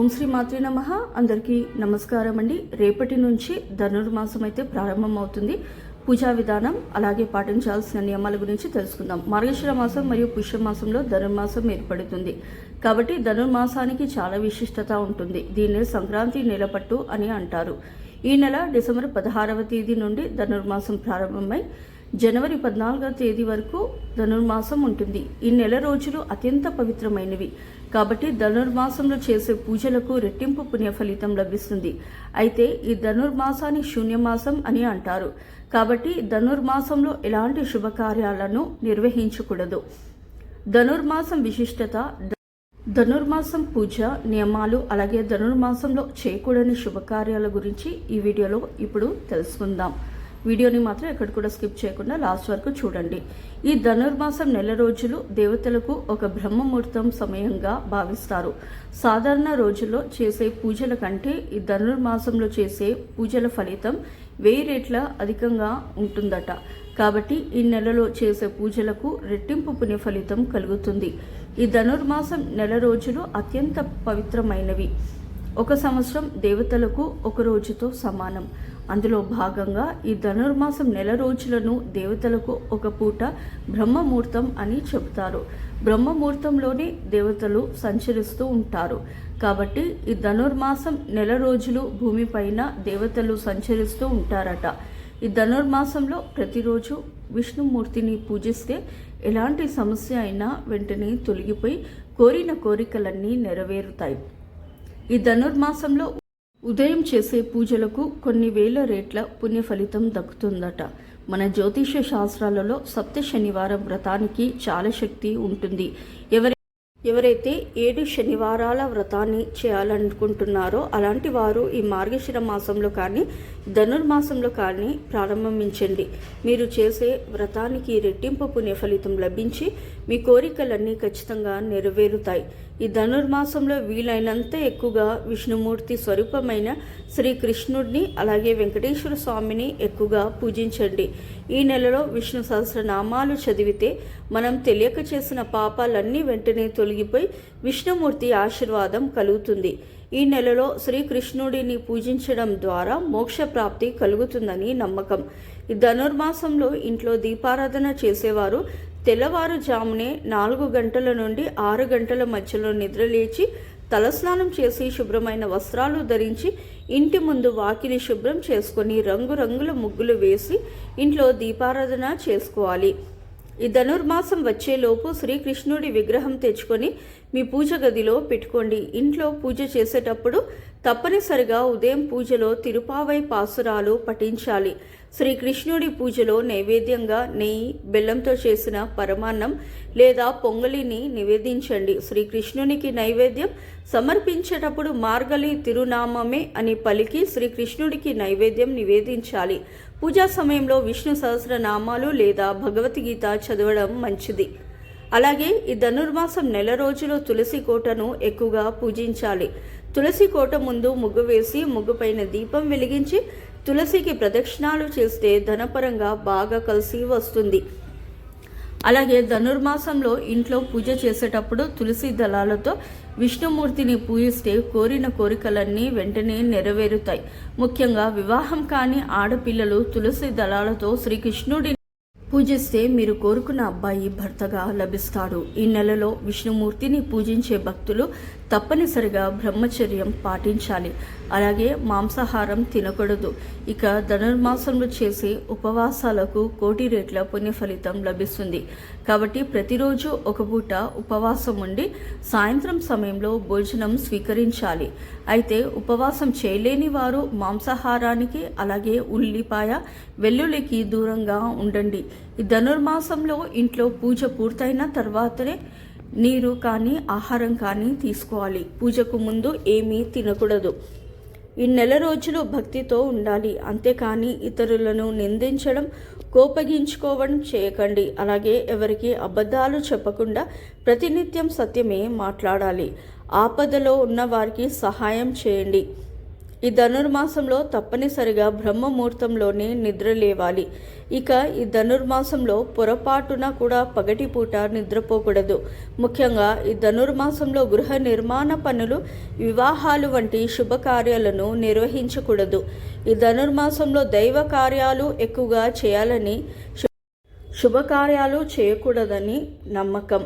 ఓం శ్రీ మాతృ నమ. అందరికీ నమస్కారం అండి. రేపటి నుంచి ధనుర్మాసం అయితే ప్రారంభమవుతుంది. పూజా విధానం అలాగే పాటించాల్సిన నియమాల గురించి తెలుసుకుందాం. మార్గశిర మాసం మరియు పుష్యమాసంలో ధనుర్మాసం ఏర్పడుతుంది. కాబట్టి ధనుర్మాసానికి చాలా విశిష్టత ఉంటుంది. దీన్ని సంక్రాంతి నెలపట్టు అని అంటారు. ఈ నెల డిసెంబర్ పదహారవ తేదీ నుండి ధనుర్మాసం ప్రారంభమై జనవరి పద్నాలుగవ తేదీ వరకు ధనుర్మాసం ఉంటుంది. ఈ నెల రోజులు అత్యంత పవిత్రమైనవి. కాబట్టి ధనుర్మాసంలో చేసే పూజలకు రెట్టింపు పుణ్య ఫలితం లభిస్తుంది. అయితే ఈ ధనుర్మాసాన్ని శూన్యమాసం అని అంటారు. కాబట్టి ధనుర్మాసంలో ఎలాంటి శుభకార్యాలను నిర్వహించకూడదు. ధనుర్మాసం విశిష్టత ధనుర్మాసం పూజ నియమాలు అలాగే ధనుర్మాసంలో చేయకూడని శుభకార్యాల గురించి ఈ వీడియోలో ఇప్పుడు తెలుసుకుందాం. వీడియోని మాత్రం ఎక్కడ కూడా స్కిప్ చేయకుండా లాస్ట్ వరకు చూడండి. ఈ ధనుర్మాసం నెల రోజులు దేవతలకు ఒక బ్రహ్మముహూర్తం సమయంగా భావిస్తారు. సాధారణ రోజుల్లో చేసే పూజల కంటే ఈ ధనుర్మాసంలో చేసే పూజల ఫలితం వెయ్యి రేట్ల అధికంగా ఉంటుందట. కాబట్టి ఈ నెలలో చేసే పూజలకు రెట్టింపు పుణ్య ఫలితం కలుగుతుంది. ఈ ధనుర్మాసం నెల రోజులు అత్యంత పవిత్రమైనవి. ఒక సంవత్సరం దేవతలకు ఒక రోజుతో సమానం. అందులో భాగంగా ఈ ధనుర్మాసం నెల రోజులను దేవతలకు ఒక పూట బ్రహ్మముహూర్తం అని చెబుతారు. బ్రహ్మముహూర్తంలోనే దేవతలు సంచరిస్తూ ఉంటారు. కాబట్టి ఈ ధనుర్మాసం నెల రోజులు భూమిపైన దేవతలు సంచరిస్తూ ఉంటారట. ఈ ధనుర్మాసంలో ప్రతిరోజు విష్ణుమూర్తిని పూజిస్తే ఎలాంటి సమస్య అయినా వెంటనే తొలగిపోయి కోరిన కోరికలన్నీ నెరవేరుతాయి. ఈ ధనుర్మాసంలో ఉదయం చేసే పూజలకు కొన్ని వేల రేట్ల పుణ్య ఫలితం దక్కుతుందట. మన జ్యోతిష శాస్త్రాలలో సప్త శనివారం వ్రతానికి చాలా శక్తి ఉంటుంది. ఎవరి ఎవరైతే ఏడు శనివారాల వ్రతాన్ని చేయాలనుకుంటున్నారో అలాంటి వారు ఈ మార్గశిర మాసంలో కానీ ధనుర్మాసంలో కానీ ప్రారంభించండి. మీరు చేసే వ్రతానికి రెట్టింపు పుణ్య ఫలితం లభించి మీ కోరికలన్నీ ఖచ్చితంగా నెరవేరుతాయి. ఈ ధనుర్మాసంలో వీలైనంత ఎక్కువగా విష్ణుమూర్తి స్వరూపమైన శ్రీకృష్ణుడిని అలాగే వెంకటేశ్వర స్వామిని ఎక్కువగా పూజించండి. ఈ నెలలో విష్ణు సహస్రనామాలు చదివితే మనం తెలియక చేసిన పాపాలన్నీ వెంటనే తొలగిపోయి విష్ణుమూర్తి ఆశీర్వాదం కలుగుతుంది. ఈ నెలలో శ్రీకృష్ణుడిని పూజించడం ద్వారా మోక్ష ప్రాప్తి కలుగుతుందని నమ్మకం. ఈ ధనుర్మాసంలో ఇంట్లో దీపారాధన చేసేవారు తెల్లవారుజామునే నాలుగు గంటల నుండి ఆరు గంటల మధ్యలో నిద్రలేచి తలస్నానం చేసి శుభ్రమైన వస్త్రాలు ధరించి ఇంటి ముందు వాకిలి శుభ్రం చేసుకొని రంగురంగుల ముగ్గులు వేసి ఇంట్లో దీపారాధన చేసుకోవాలి. ఈ ధనుర్మాసం వచ్చేలోపు శ్రీకృష్ణుడి విగ్రహం తెచ్చుకొని మీ పూజ గదిలో పెట్టుకోండి. ఇంట్లో పూజ చేసేటప్పుడు తప్పనిసరిగా ఉదయం పూజలో తిరుపావై పాసురాలు పఠించాలి. శ్రీకృష్ణుడి పూజలో నైవేద్యంగా నెయ్యి బెల్లంతో చేసిన పరమాన్నం లేదా పొంగలిని నివేదించండి. శ్రీకృష్ణునికి నైవేద్యం సమర్పించేటప్పుడు మార్గలి తిరునామమే అని పలికి శ్రీకృష్ణుడికి నైవేద్యం నివేదించాలి. పూజా సమయంలో విష్ణు సహస్రనామాలు లేదా భగవద్గీత చదవడం మంచిది. అలాగే ఈ ధనుర్మాసం నెల రోజులు తులసి కోటను ఎక్కువగా పూజించాలి. తులసి కోట ముందు ముగ్గు వేసి ముగ్గుపైన దీపం వెలిగించి తులసికి ప్రదక్షిణాలు చేస్తే ధనపరంగా బాగా కలిసి వస్తుంది. అలాగే ధనుర్మాసంలో ఇంట్లో పూజ చేసేటప్పుడు తులసి దళాలతో విష్ణుమూర్తిని పూజిస్తే కోరిన కోరికలన్నీ వెంటనే నెరవేరుతాయి. ముఖ్యంగా వివాహం కాని ఆడపిల్లలు తులసి దళాలతో శ్రీకృష్ణుడి పూజిస్తే మీరు కోరుకున్న అబ్బాయి భర్తగా లభిస్తాడు. ఈ నెలలో విష్ణుమూర్తిని పూజించే భక్తులు తప్పనిసరిగా బ్రహ్మచర్యం పాటించాలి. అలాగే మాంసాహారం తినకూడదు. ఇక ధనుర్మాసంలో చేసే ఉపవాసాలకు కోటి రేట్ల పుణ్య ఫలితం లభిస్తుంది. కాబట్టి ప్రతిరోజు ఒక పూట ఉపవాసం ఉండి సాయంత్రం సమయంలో భోజనం స్వీకరించాలి. అయితే ఉపవాసం చేయలేని వారు మాంసాహారానికి అలాగే ఉల్లిపాయ వెల్లుల్లికి దూరంగా ఉండండి. ఈ ధనుర్మాసంలో ఇంట్లో పూజ పూర్తయిన తర్వాతనే నీరు కానీ ఆహారం కానీ తీసుకోవాలి. పూజకు ముందు ఏమీ తినకూడదు. ఈ నెల రోజులు భక్తితో ఉండాలి. అంతేకాని ఇతరులను నిందించడం కోపగించుకోవడం చేయకండి. అలాగే ఎవరికి అబద్ధాలు చెప్పకుండా ప్రతినిత్యం సత్యమే మాట్లాడాలి. ఆపదలో ఉన్న వారికి సహాయం చేయండి. ఈ ధనుర్మాసంలో తప్పనిసరిగా బ్రహ్మముహూర్తంలోనే నిద్ర లేవాలి. ఇక ఈ ధనుర్మాసంలో పొరపాటున కూడా పగటిపూట నిద్రపోకూడదు. ముఖ్యంగా ఈ ధనుర్మాసంలో గృహ నిర్మాణ పనులు వివాహాలు వంటి శుభకార్యాలను నిర్వహించకూడదు. ఈ ధనుర్మాసంలో దైవ కార్యాలు ఎక్కువగా చేయాలని శుభకార్యాలు చేయకూడదని నమ్మకం.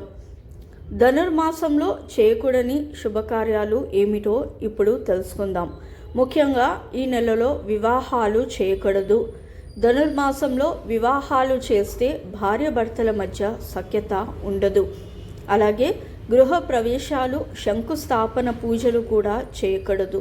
ధనుర్మాసంలో చేయకూడని శుభకార్యాలు ఏమిటో ఇప్పుడు తెలుసుకుందాం. ముఖ్యంగా ఈ నెలలో వివాహాలు చేయకూడదు. ధనుర్మాసంలో వివాహాలు చేస్తే భార్యాభర్తల మధ్య సఖ్యత ఉండదు. అలాగే గృహ ప్రవేశాలు శంకుస్థాపన పూజలు కూడా చేయకూడదు.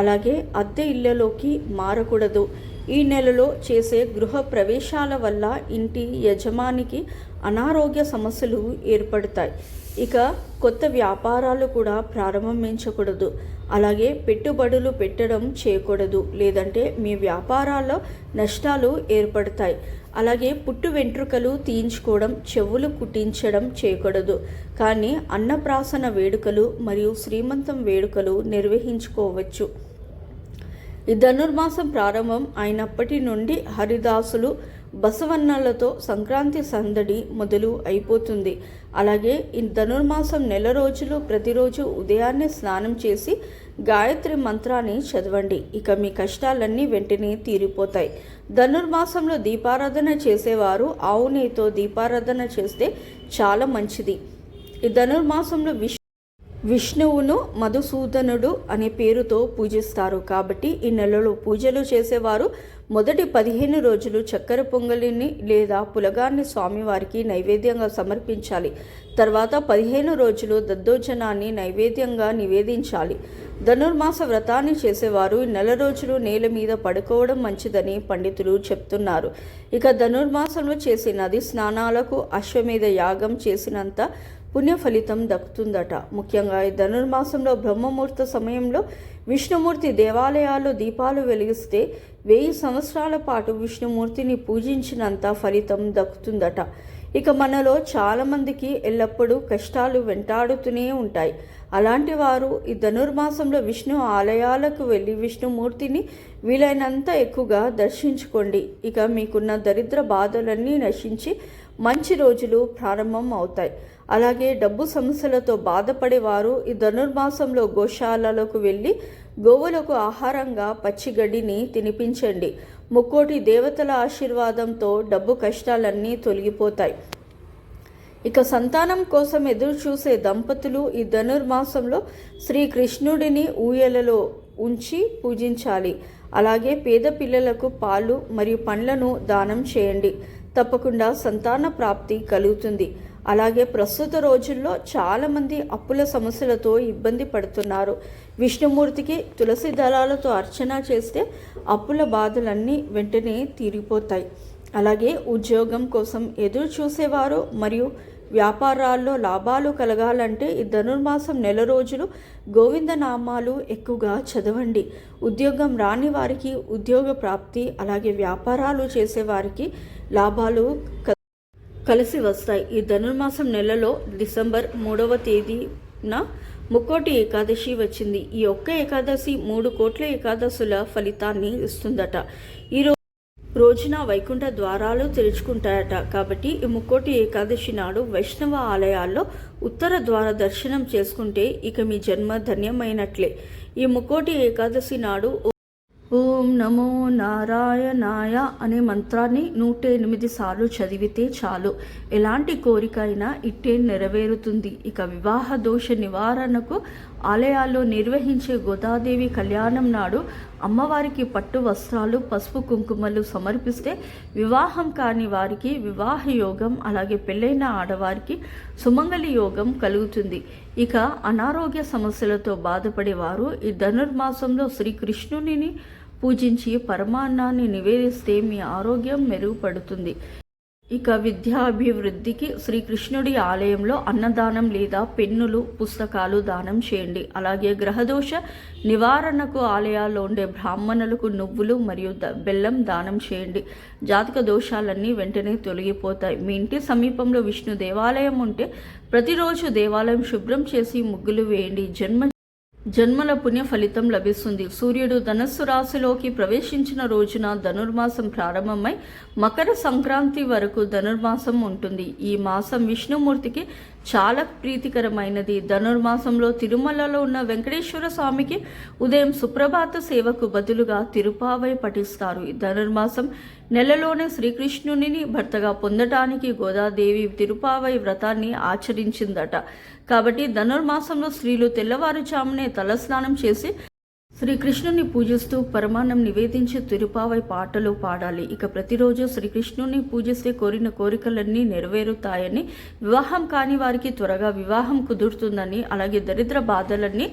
అలాగే అద్దె ఇళ్ళలోకి మారకూడదు. ఈ నెలలో చేసే గృహ ప్రవేశాల వల్ల ఇంటి యజమానికి అనారోగ్య సమస్యలు ఏర్పడతాయి. ఇక కొత్త వ్యాపారాలు కూడా ప్రారంభించకూడదు. అలాగే పెట్టుబడులు పెట్టడం చేయకూడదు. లేదంటే మీ వ్యాపారాల్లో నష్టాలు ఏర్పడతాయి. అలాగే పుట్టు వెంట్రుకలు తీయించుకోవడం చెవులు కుట్టించడం చేయకూడదు. కానీ అన్నప్రాసన వేడుకలు మరియు శ్రీమంతం వేడుకలు నిర్వహించుకోవచ్చు. ఈ ధనుర్మాసం ప్రారంభం అయినప్పటి నుండి హరిదాసులు బసవన్నలతో సంక్రాంతి సందడి మొదలు అయిపోతుంది. అలాగే ఈ ధనుర్మాసం నెల రోజులు ప్రతిరోజు ఉదయాన్నే స్నానం చేసి గాయత్రి మంత్రాన్ని చదవండి. ఇక మీ కష్టాలన్నీ వెంటనే తీరిపోతాయి. ధనుర్మాసంలో దీపారాధన చేసేవారు ఆవు నెయ్యితో దీపారాధన చేస్తే చాలా మంచిది. ఈ ధనుర్మాసంలో విష్ విష్ణువును మధుసూదనుడు అనే పేరుతో పూజిస్తారు. కాబట్టి ఈ నెలలో పూజలు చేసేవారు మొదటి పదిహేను రోజులు చక్కెర పొంగలిని లేదా పులగాన్ని స్వామివారికి నైవేద్యంగా సమర్పించాలి. తర్వాత పదిహేను రోజులు దద్దోజనాన్ని నైవేద్యంగా నివేదించాలి. ధనుర్మాస వ్రతాన్ని చేసేవారు ఈ నెల రోజులు నేల మీద పడుకోవడం మంచిదని పండితులు చెప్తున్నారు. ఇక ధనుర్మాసంలో చేసే నది స్నానాలకు అశ్వమేధ యాగం చేసినంత పుణ్య ఫలితం దక్కుతుందట. ముఖ్యంగా ఈ ధనుర్మాసంలో బ్రహ్మముహూర్త సమయంలో విష్ణుమూర్తి దేవాలయాల్లో దీపాలు వెలిగిస్తే వెయ్యి సంవత్సరాల పాటు విష్ణుమూర్తిని పూజించినంత ఫలితం దక్కుతుందట. ఇక మనలో చాలామందికి ఎల్లప్పుడూ కష్టాలు వెంటాడుతూనే ఉంటాయి. అలాంటి వారు ఈ ధనుర్మాసంలో విష్ణు ఆలయాలకు వెళ్ళి విష్ణుమూర్తిని వీలైనంత ఎక్కువగా దర్శించుకోండి. ఇక మీకున్న దరిద్ర బాధలన్నీ నశించి మంచి రోజులు ప్రారంభం అవుతాయి. అలాగే డబ్బు సమస్యలతో బాధపడేవారు ఈ ధనుర్మాసంలో గోశాలలకు వెళ్ళి గోవులకు ఆహారంగా పచ్చిగడ్డిని తినిపించండి. ముక్కోటి దేవతల ఆశీర్వాదంతో డబ్బు కష్టాలన్నీ తొలగిపోతాయి. ఇక సంతానం కోసం ఎదురు చూసే దంపతులు ఈ ధనుర్మాసంలో శ్రీకృష్ణుడిని ఊయలలో ఉంచి పూజించాలి. అలాగే పేద పిల్లలకు పాలు మరియు పండ్లను దానం చేయండి. తప్పకుండా సంతాన ప్రాప్తి కలుగుతుంది. అలాగే ప్రస్తుత రోజుల్లో చాలామంది అప్పుల సమస్యలతో ఇబ్బంది పడుతున్నారు. విష్ణుమూర్తికి తులసి దళాలతో అర్చన చేస్తే అప్పుల బాధలన్నీ వెంటనే తీరిపోతాయి. అలాగే ఉద్యోగం కోసం ఎదురు చూసేవారు మరియు వ్యాపారాల్లో లాభాలు కలగాలంటే ఈ ధనుర్మాసం నెల రోజులు గోవిందనామాలు ఎక్కువగా చదవండి. ఉద్యోగం రాని వారికి ఉద్యోగ ప్రాప్తి అలాగే వ్యాపారాలు చేసేవారికి లాభాలు క- కలిసి వస్తాయి. ఈ ధనుర్మాసం నెలలో డిసెంబర్ మూడవ తేదీన ముక్కోటి ఏకాదశి వచ్చింది. ఈ ఒక్క ఏకాదశి మూడు కోట్ల ఏకాదశుల ఫలితాన్ని ఇస్తుందట. ఈ రోజున వైకుంఠ ద్వారాలు తెరుచుకుంటాయట కాబట్టి ఈ ముక్కోటి ఏకాదశి నాడు వైష్ణవ ఆలయాల్లో ఉత్తర ద్వార దర్శనం చేసుకుంటే ఇక మీ జన్మ ధన్యమైనట్లే. ఈ ముక్కోటి ఏకాదశి నాడు ఓం నమో నారాయణాయ అనే మంత్రాన్ని నూట ఎనిమిది సార్లు చదివితే చాలు. ఎలాంటి కోరిక అయినా ఇట్టే నెరవేరుతుంది. ఇక వివాహ దోష నివారణకు ఆలయాల్లో నిర్వహించే గోదాదేవి కళ్యాణం నాడు అమ్మవారికి పట్టు వస్త్రాలు పసుపు కుంకుమలు సమర్పిస్తే వివాహం కాని వారికి వివాహ యోగం అలాగే పెళ్ళైన ఆడవారికి సుమంగళి యోగం కలుగుతుంది. ఇక అనారోగ్య సమస్యలతో బాధపడేవారు ఈ ధనుర్మాసంలో శ్రీకృష్ణునిని పూజించి పరమాన్నాన్ని నివేదిస్తే మీ ఆరోగ్యం మెరుగుపడుతుంది. ఇక విద్యాభివృద్ధికి శ్రీకృష్ణుడి ఆలయంలో అన్నదానం లేదా పెన్నులు పుస్తకాలు దానం చేయండి. అలాగే గ్రహదోష నివారణకు ఆలయాల్లో ఉండే బ్రాహ్మణులకు నువ్వులు మరియు బెల్లం దానం చేయండి. జాతక దోషాలన్నీ వెంటనే తొలగిపోతాయి. మీ ఇంటి సమీపంలో విష్ణు దేవాలయం ఉంటే ప్రతిరోజు దేవాలయం శుభ్రం చేసి ముగ్గులు వేయండి. జన్మ జన్మల పుణ్య ఫలితం లభిస్తుంది. సూర్యుడు ధనస్సు రాశిలోకి ప్రవేశించిన రోజున ధనుర్మాసం ప్రారంభమై మకర సంక్రాంతి వరకు ధనుర్మాసం ఉంటుంది. ఈ మాసం విష్ణుమూర్తికి చాలా ప్రీతికరమైనది. ధనుర్మాసంలో తిరుమలలో ఉన్న వెంకటేశ్వర స్వామికి ఉదయం సుప్రభాత సేవకు బదులుగా తిరుపావై పఠిస్తారు. ఈ ధనుర్మాసం నెలలోనే శ్రీకృష్ణుని భర్తగా పొందటానికి గోదాదేవి తిరుపావై వ్రతాన్ని ఆచరించిందట. కాబట్టి ధనుర్మాసంలో స్త్రీలు తెల్లవారుజామునే తలస్నానం చేసి శ్రీకృష్ణుని పూజిస్తూ పరమాన్నం నివేదించి తిరుపావై పాటలు పాడాలి. ఇక ప్రతిరోజు శ్రీకృష్ణుని పూజిస్తే కోరిన కోరికలన్నీ నెరవేరుతాయని వివాహం కాని వారికి త్వరగా వివాహం కుదురుతుందని అలాగే దరిద్ర బాధలన్నీ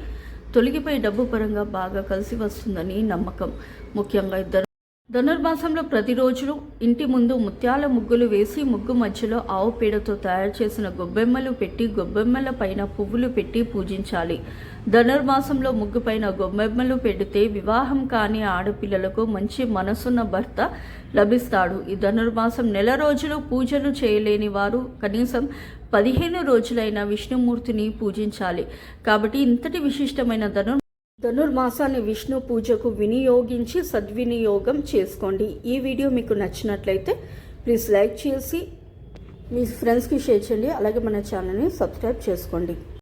తొలగిపోయి డబ్బు పరంగా బాగా కలిసి వస్తుందని నమ్మకం. ముఖ్యంగా ఇద్దరు ధనుర్మాసంలో ప్రతిరోజు ఇంటి ముందు ముత్యాల ముగ్గులు వేసి ముగ్గు మధ్యలో ఆవు పేడతో తయారు చేసిన గొబ్బెమ్మలు పెట్టి గొబ్బెమ్మల పైన పువ్వులు పెట్టి పూజించాలి. ధనుర్మాసంలో ముగ్గుపైన గొమ్మెమ్మలు పెడితే వివాహం కాని ఆడపిల్లలకు మంచి మనసున్న భర్త లభిస్తాడు. ఈ ధనుర్మాసం నెల రోజులు పూజలు చేయలేని వారు కనీసం పదిహేను రోజులైన విష్ణుమూర్తిని పూజించాలి. కాబట్టి ఇంతటి విశిష్టమైన ధనుర్ ధనుర్మాసాన్ని విష్ణు పూజకు వినియోగించి సద్వినియోగం చేసుకోండి. ఈ వీడియో మీకు నచ్చినట్లయితే ప్లీజ్ లైక్ చేసి మీ ఫ్రెండ్స్కి షేర్ చేయండి. అలాగే మన ఛానల్ని సబ్స్క్రైబ్ చేసుకోండి.